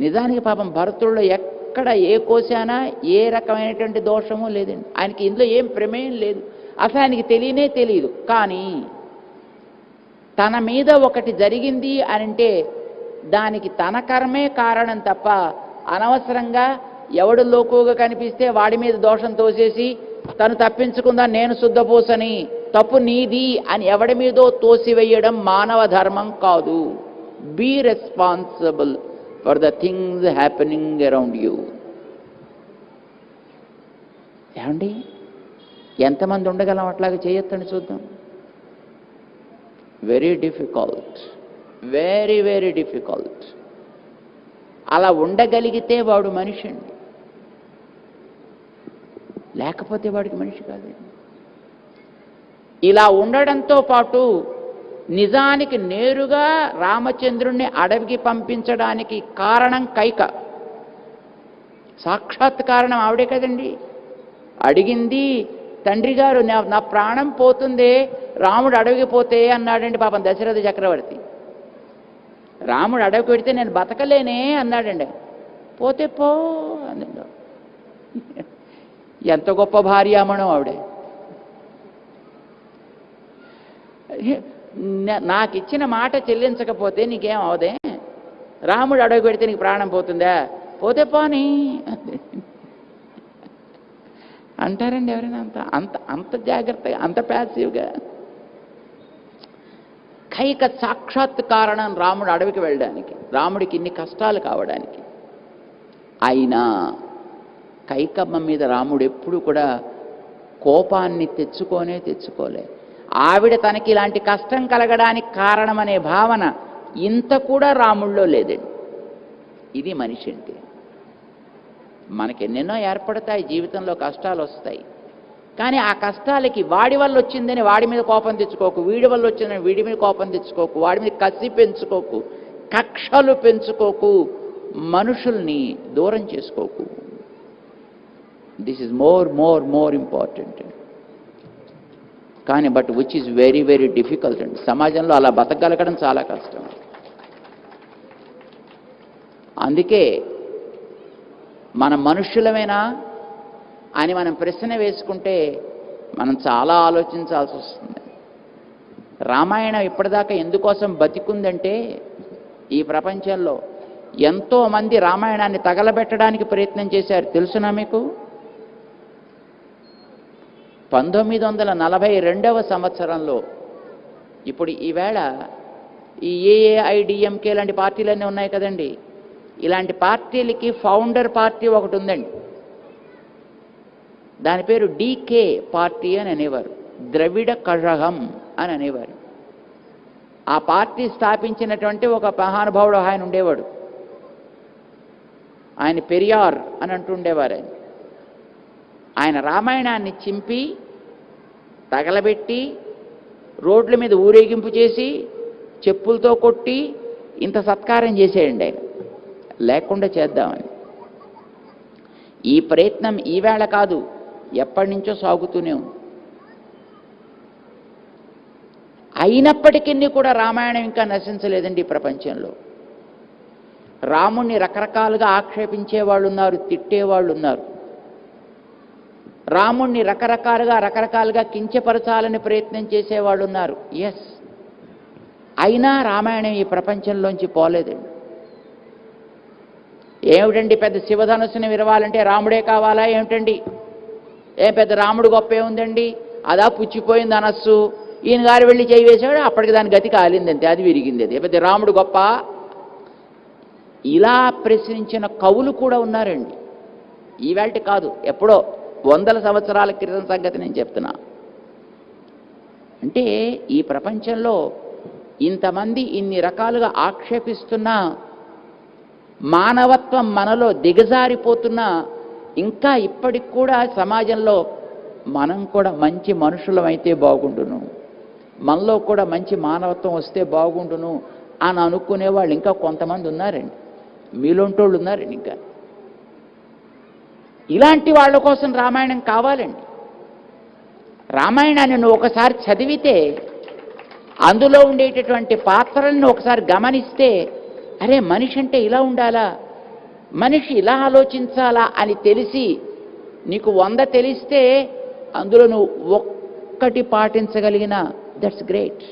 నిజానికి పాపం భరతుల్లో ఎక్కడ ఏ కోశానా ఏ రకమైనటువంటి దోషము లేదండి. ఆయనకి ఇందులో ఏం ప్రమేయం లేదు. అసలు ఆయనకి తెలియనే తెలియదు. కానీ తన మీద ఒకటి జరిగింది అని అంటే దానికి తన కర్మే కారణం తప్ప అనవసరంగా ఎవడు లోకుగా కనిపిస్తే వాడి మీద దోషం తోసేసి తను తప్పించుకుందా నేను శుద్ధపోసని తప్పు నీది అని ఎవడి మీదో తోసివేయడం మానవ ధర్మం కాదు. Be responsible for the things happening around you ఏమండి? ఎంతమంది ఉండగలం అట్లాగే చేయొద్దని చూద్దాం. Very difficult very very difficult అలా ఉండగలిగితే వాడు మనిషి అండి. లేకపోతే వాడికి మనిషి కాదండి. ఇలా ఉండడంతో పాటు నిజానికి నేరుగా రామచంద్రుణ్ణి అడవికి పంపించడానికి కారణం కైక. సాక్షాత్ కారణం ఆవిడే కదండి. అడిగింది తండ్రి గారు నా నా ప్రాణం పోతుందే రాముడు అడవికి పోతే అన్నాడండి పాపం దశరథ చక్రవర్తి. రాముడు అడవికి పెడితే నేను బతకలేనే అన్నాడండి. పోతే పో అన్నాడు. ఎంత గొప్ప భార్యామణం ఆవిడే. నాకు ఇచ్చిన మాట చెల్లించకపోతే నీకేం అవదే? రాముడు అడవి పెడితే నీకు ప్రాణం పోతుందా? పోతే పోని. అంటారండి ఎవరైనా అంత అంత అంత జాగ్రత్తగా అంత ప్యాసివ్గా కైక సాక్షాత్ కారణం రాముడు అడవికి వెళ్ళడానికి రాముడికి ఇన్ని కష్టాలు కావడానికి. అయినా కైకమ్మ మీద రాముడు ఎప్పుడు కూడా కోపాన్ని తెచ్చుకోనే తెచ్చుకోలే. ఆవిడ తనకి ఇలాంటి కష్టం కలగడానికి కారణమనే భావన ఇంత కూడా రాముళ్ళో లేదండి ఇది మనిషి అంటే. మనకి ఎన్నెన్నో ఏర్పడతాయి జీవితంలో కష్టాలు వస్తాయి. కానీ ఆ కష్టాలకి వాడి వల్ల వచ్చిందని వాడి మీద కోపం తెచ్చుకోకు వీడి వల్ల వచ్చిందని వీడి మీద కోపం తెచ్చుకోకు వాడి మీద కసి పెంచుకోకు కక్షలు పెంచుకోకు మనుషుల్ని దూరం చేసుకోకు. This is more more more important కానీ but which is very very difficult అండి. సమాజంలో అలా బతకగలగడం చాలా కష్టం. అందుకే మన మనుష్యులమేనా అని మనం ప్రశ్న వేసుకుంటే మనం చాలా ఆలోచించాల్సి వస్తుంది. రామాయణం ఇప్పటిదాకా ఎందుకోసం బతికుందంటే ఈ ప్రపంచంలో ఎంతో మంది రామాయణాన్ని తగలబెట్టడానికి ప్రయత్నం చేశారు తెలుసునా మీకు? పంతొమ్మిది వందల నలభై రెండవ సంవత్సరంలో ఇప్పుడు ఈవేళ ఈ ఏఏఐడిఎంకే లాంటి పార్టీలన్నీ ఉన్నాయి కదండి. ఇలాంటి పార్టీలకి ఫౌండర్ పార్టీ ఒకటి ఉందండి. దాని పేరు డీకే పార్టీ అని అనేవారు. ద్రవిడ కழகம் అని అనేవారు. ఆ పార్టీ స్థాపించినటువంటి ఒక మహానుభావుడు ఆయన ఉండేవాడు. ఆయన పెరియార్ అని అంటుండేవారు ఆయన. ఆయన రామాయణాన్ని చింపి తగలబెట్టి రోడ్ల మీద ఊరేగింపు చేసి చెప్పులతో కొట్టి ఇంత సత్కారం చేసేయండి ఆయన. లేకుండా చేద్దామని ఈ ప్రయత్నం ఈవేళ కాదు ఎప్పటి నుంచో సాగుతూనే ఉంది. అయినప్పటికీ కూడా రామాయణం ఇంకా నశించలేదండి ఈ ప్రపంచంలో. రాముణ్ణి రకరకాలుగా ఆక్షేపించేవాళ్ళు ఉన్నారు తిట్టేవాళ్ళు ఉన్నారు. రాముణ్ణి రకరకాలుగా రకరకాలుగా కించపరచాలని ప్రయత్నం చేసేవాళ్ళు ఉన్నారు. ఎస్ అయినా రామాయణం ఈ ప్రపంచంలోంచి పోలేదండి. ఏమిటండి పెద్ద శివధనుసుని విరవాలంటే రాముడే కావాలా ఏమిటండి? ఏ పెద్ద రాముడు గొప్ప ఏముందండి అదా పుచ్చిపోయింది అనస్సు. ఈయన గారు వెళ్ళి చేయి వేసాడు అప్పటికి దాని గతి కాలింది అంతే అది విరిగింది అది. పెద్ద రాముడు గొప్ప? ఇలా ప్రశ్నించిన కవులు కూడా ఉన్నారండి. ఈవేళ కాదు ఎప్పుడో వందల సంవత్సరాల క్రితం సంగతి నేను చెప్తున్నా. అంటే ఈ ప్రపంచంలో ఇంతమంది ఇన్ని రకాలుగా ఆక్షేపిస్తున్నా మానవత్వం మనలో దిగజారిపోతున్నా ఇంకా ఇప్పటికి కూడా సమాజంలో మనం కూడా మంచి మనుషులమైతే బాగుండును. మనలో కూడా మంచి మానవత్వం వస్తే బాగుండును అని అనుకునే వాళ్ళు ఇంకా కొంతమంది ఉన్నారండి. మీలోంటోళ్ళు ఉన్నారండి ఇంకా. ఇలాంటి వాళ్ళ కోసం రామాయణం కావాలండి. రామాయణాన్ని నువ్వు ఒకసారి చదివితే అందులో ఉండేటటువంటి పాత్రలను ఒకసారి గమనిస్తే అరే మనిషి అంటే ఇలా ఉండాలా? మనిషి ఇలా ఆలోచించాలా అని తెలిసి నీకు వంద తెలిస్తే అందులో నువ్వు ఒక్కటి పాటించగలిగిన దట్స్ గ్రేట్.